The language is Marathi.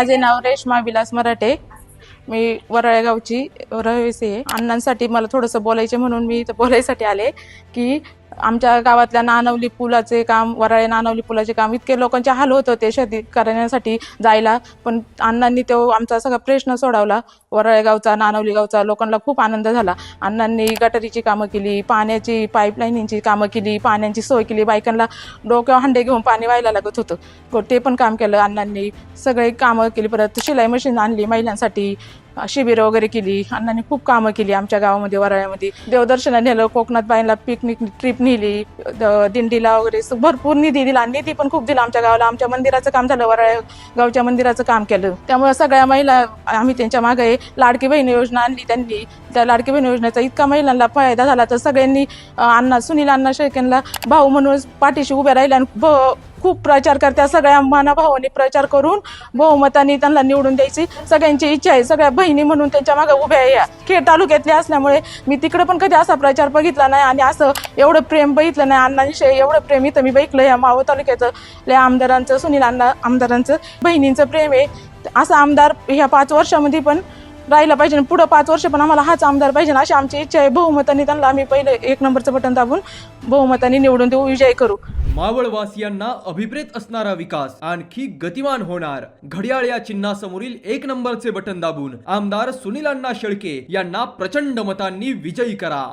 माझे नाव रेश्मा विलास मराठे. मी वराळेगावची रहिवासी आहे. अण्णांसाठी मला थोडंसं बोलायचे म्हणून मी इथं बोलायसाठी आले की आमच्या गावातल्या नानवली पुलाचे काम वराळे नानवली पुलाचे काम इतके लोकांचे हाल होत होते शेती करण्यासाठी जायला. पण अण्णांनी तो आमचा सगळा प्रश्न सोडवला. वराळे गावचा नानवली गावचा लोकांना खूप आनंद झाला. अण्णांनी गटारीची कामं केली पाण्याची पाईपलाईनिंगची कामं केली पाण्याची सोय केली. बायकांना डोक्यावर हंडे घेऊन पाणी व्हायला लागत होतं. ते पण काम केलं अण्णांनी. सगळे कामं केली. परत शिलाई मशीन आणली महिलांसाठी. शिबिरं वगैरे केली. अण्णांनी खूप कामं केली आमच्या गावामध्ये वराळ्यामध्ये. देवदर्शनाला नेलं कोकणात बाईंना पिकनिक ट्रिप नेली द- दिंडीला वगैरे भरपूर निधी दिला. निधी पण खूप दिला आमच्या गावाला. आमच्या मंदिराचं काम झालं वराळ्या गावच्या मंदिराचं काम केलं. त्यामुळे सगळ्या महिला आम्ही त्यांच्या मागे लाडकी बहीण योजना आणली त्यांनी. त्या लाडकी बहीण योजनेचा इतका महिलांना फायदा झाला तर सगळ्यांनी अण्णा सुनील अण्णा शेळकेंना भाऊ म्हणून पाठीशी उभ्या राहिल्या आणि खूप प्रचार करत्या. सगळ्या मानाभावांनी प्रचार करून बहुमताने त्यांना निवडून द्यायची. सगळ्यांची इच्छा आहे. सगळ्या बहिणी म्हणून त्यांच्या मागे उभ्या या. खेड तालुक्यातल्या असल्यामुळे मी तिकडे पण कधी असा प्रचार बघितला नाही आणि असं एवढं प्रेम बघितलं नाही. अण्णांविषयी एवढं प्रेम इथं मी बघितलं या मावळ तालुक्याचं लय आमदारांचं सुनील अण्णा आमदारांचं. बहिणींचं प्रेम आहे. असं आमदार ह्या पाच वर्षामध्ये पण राहिला पाहिजे पुढं पाच वर्ष पण आम्हाला हाच आमदार पाहिजे अशी आमची इच्छा आहे. बहुमताने त्यांना आम्ही पहिले एक नंबरचं बटन दाबून बहुमताने निवडून देऊ. विजय करू. मावळवासियांना अभिप्रेत असणारा विकास आणखी गतिमान होणार. घड्याळ या चिन्हासमोरील एक नंबरचे बटन दाबून आमदार सुनील अण्णा शेळके यांना प्रचंड मतांनी विजयी करा.